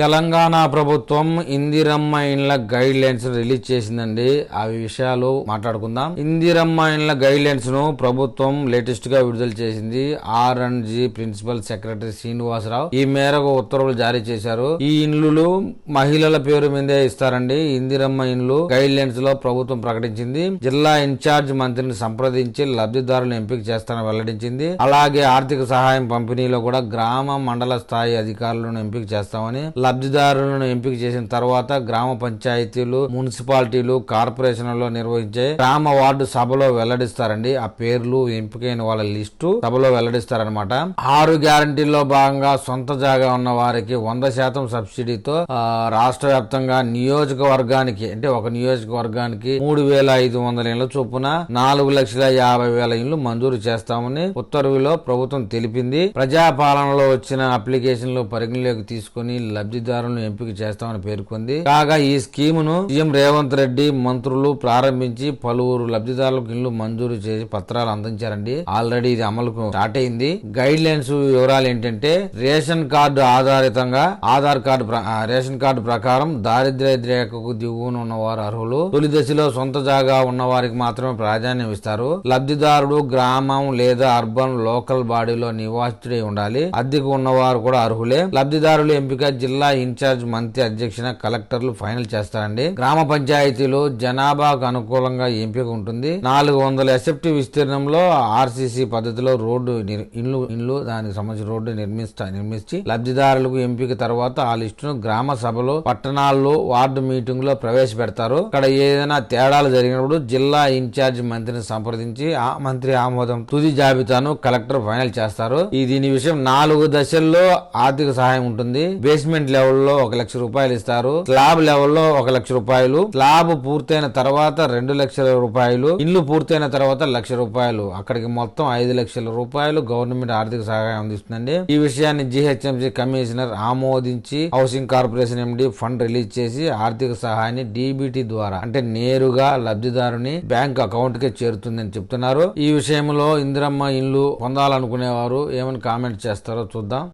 తెలంగాణ ప్రభుత్వం ఇందిరమ్మ ఇండ్ల guide lines release చేసిందండి. ఆ విషయాలు మాట్లాడుకుందాం. ఇందిరమ్మ ఇండ్ల గైడ్ లైన్స్ను ప్రభుత్వం లేటెస్ట్గా విడుదల చేసింది. R and G principal secretary Srinivasa Rao ఈ మేరకు ఉత్తర్వులు జారీ చేశారు. ఈ ఇండ్లు మహిళల పేరు మీదే ఇస్తారండి. ఇందిరమ్మ ఇండ్లు గైడ్ లైన్స్లో ప్రభుత్వం ప్రకటించింది. జిల్లా ఇన్ఛార్జ్ మంత్రిని సంప్రదించి లబ్ధిదారులను ఎంపిక చేస్తానని వెల్లడించింది. అలాగే ఆర్థిక సహాయం పంపిణీలో కూడా గ్రామ మండల స్థాయి అధికారులను ఎంపిక చేస్తామని లబ్ధిదారులను ఎంపిక చేసిన తర్వాత గ్రామ పంచాయతీలు మున్సిపాలిటీలు కార్పొరేషన్లలో నిర్వహించే గ్రామ వార్డు సభలో వెల్లడిస్తారండి. ఆ పేర్లు ఎంపికైన వాళ్ళ లిస్టు సభలో వెల్లడిస్తారనమాట ఆరు గ్యారంటీల్లో భాగంగా సొంత జాగా ఉన్న వారికి వంద శాతం సబ్సిడీతో రాష్ట్ర వ్యాప్తంగా నియోజకవర్గానికి అంటే ఒక నియోజకవర్గానికి మూడు వేల ఐదు వందల ఇళ్ళ చొప్పున నాలుగు లక్షల యాభై వేల ఇళ్ళు మంజూరు చేస్తామని ఉత్తర్వులో ప్రభుత్వం తెలిపింది. ప్రజాపాలనలో వచ్చిన అప్లికేషన్లు పరిగణలోకి తీసుకుని లబ్ధిదారులను ఎంపిక చేస్తామని పేర్కొంది. కాగా ఈ స్కీమును సీఎం రేవంత్ రెడ్డి మంత్రులు ప్రారంభించి పలువురు లబ్ధిదారులకు ఇళ్ళు మంజూరు చేసి పత్రాలు అందించారండి. ఆల్రెడీ ఇది అమలుకు స్టార్ట్ అయింది. గైడ్ లైన్స్ వివరాలు ఏంటంటే రేషన్ కార్డు ఆధారితంగా ఆధార్ కార్డు రేషన్ కార్డు ప్రకారం దారిద్ర్య రేఖకు దిగువన ఉన్నవారు అర్హులు. తొలి దశలో సొంత జాగా ఉన్న వారికి మాత్రమే ప్రాధాన్యం ఇస్తారు. లబ్ధిదారుడు గ్రామం లేదా అర్బన్ లోకల్ బాడీలో నివాసితుడై ఉండాలి. అద్దెకు ఉన్నవారు కూడా అర్హులే. లబ్ధిదారుల ఎంపిక జిల్లా జిల్లా ఇన్ఛార్జ్ మంత్రి అధ్యక్షన కలెక్టర్లు ఫైనల్ చేస్తారండి. గ్రామ పంచాయతీలు జనాభాకు అనుకూలంగా ఎంపిక ఉంటుంది. నాలుగు వందల ఎస్ఎఫ్టీ విస్తీర్ణంలో ఆర్సీసీ పద్ధతిలో రోడ్డు ఇండ్లు ఇండ్లు దానికి సంబంధించిన రోడ్డు నిర్మిస్తా నిర్మించి లబ్ధిదారులకు ఎంపిక తర్వాత ఆ లిస్టును గ్రామ సభలో పట్టణాల్లో వార్డు మీటింగ్లో ప్రవేశపెడతారు. ఇక్కడ ఏదైనా తేడాలు జరిగినప్పుడు జిల్లా ఇన్ఛార్జ్ మంత్రిని సంప్రదించి ఆ మంత్రి ఆమోదం తుది జాబితాను కలెక్టర్ ఫైనల్ చేస్తారు. ఈ దీని విషయం నాలుగు దశల్లో ఆర్థిక సహాయం ఉంటుంది. బేస్మెంట్ లెవెల్లో ఒక లక్ష రూపాయలు ఇస్తారు. స్లాబ్ లెవెల్లో ఒక లక్ష రూపాయలు. స్లాబ్ పూర్తయిన తర్వాత రెండు లక్షల రూపాయలు. ఇల్లు పూర్తయిన తర్వాత లక్ష రూపాయలు. అక్కడికి మొత్తం ఐదు లక్షల రూపాయలు గవర్నమెంట్ ఆర్థిక సహాయం అందిస్తుందండి. ఈ విషయాన్ని జిహెచ్ఎంసీ కమిషనర్ ఆమోదించి housing corporation MD fund release చేసి ఆర్థిక సహాయాన్ని డిబిటి ద్వారా అంటే నేరుగా లబ్ధిదారుని బ్యాంక్ అకౌంట్కి చేరుతుందని చెప్తున్నారు. ఈ విషయంలో ఇందిరమ్మ ఇల్లు పొందాలనుకునేవారు ఏమని కామెంట్ చేస్తారో చూద్దాం.